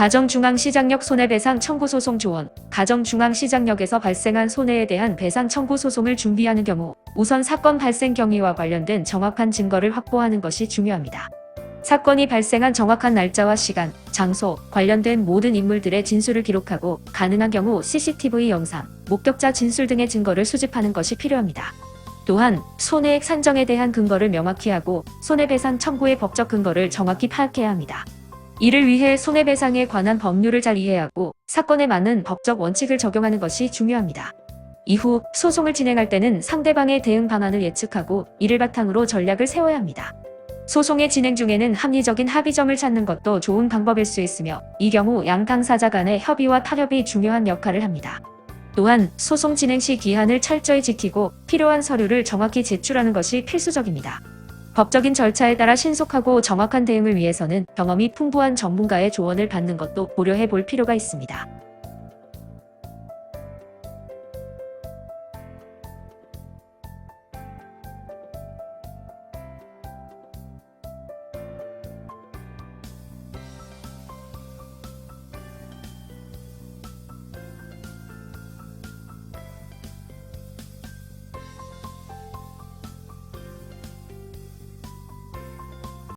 가정중앙시장역 손해배상 청구 소송 조언 가정중앙시장역에서 발생한 손해에 대한 배상 청구 소송을 준비하는 경우 우선 사건 발생 경위와 관련된 정확한 증거를 확보하는 것이 중요합니다. 사건이 발생한 정확한 날짜와 시간, 장소, 관련된 모든 인물들의 진술을 기록하고 가능한 경우 CCTV 영상, 목격자 진술 등의 증거를 수집하는 것이 필요합니다. 또한 손해액 산정에 대한 근거를 명확히 하고 손해배상 청구의 법적 근거를 정확히 파악해야 합니다. 이를 위해 손해배상에 관한 법률을 잘 이해하고 사건에 맞는 법적 원칙을 적용하는 것이 중요합니다. 이후 소송을 진행할 때는 상대방의 대응 방안을 예측하고 이를 바탕으로 전략을 세워야 합니다. 소송의 진행 중에는 합리적인 합의점을 찾는 것도 좋은 방법일 수 있으며 이 경우 양 당사자 간의 협의와 타협이 중요한 역할을 합니다. 또한 소송 진행 시 기한을 철저히 지키고 필요한 서류를 정확히 제출하는 것이 필수적입니다. 법적인 절차에 따라 신속하고 정확한 대응을 위해서는 경험이 풍부한 전문가의 조언을 받는 것도 고려해 볼 필요가 있습니다.